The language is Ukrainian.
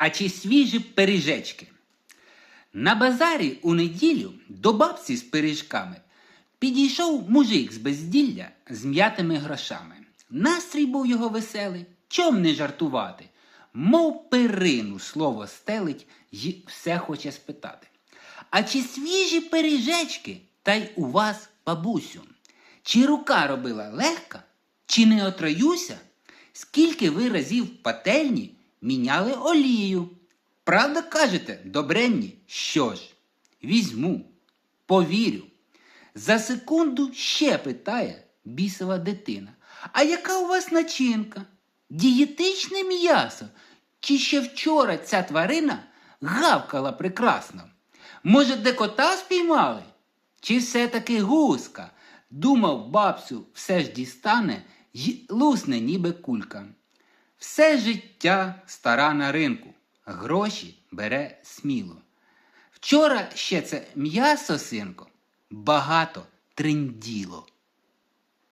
А чи свіжі пиріжечки? На базарі у неділю до бабці з пиріжками підійшов мужик з безділля з м'ятими грошами. Настрій був його веселий, чом не жартувати. Мов перину слово стелить й все хоче спитати. А чи свіжі пиріжечки, та й у вас, бабусю? Чи рука робила легка, чи не отроюся? Скільки ви разів в пательні міняли олію? Правда кажете, добренні? Що ж? Візьму, повірю. За секунду ще питає бісова дитина. А яка у вас начинка? Дієтичне м'ясо? Чи ще вчора ця тварина гавкала прекрасно? Може, де кота спіймали? Чи все-таки гуска? Думав, бабцю все ж дістане й лусне, ніби кулька. Все життя стара на ринку, гроші бере сміло. Вчора ще це м'ясо, синко, багато тринділо.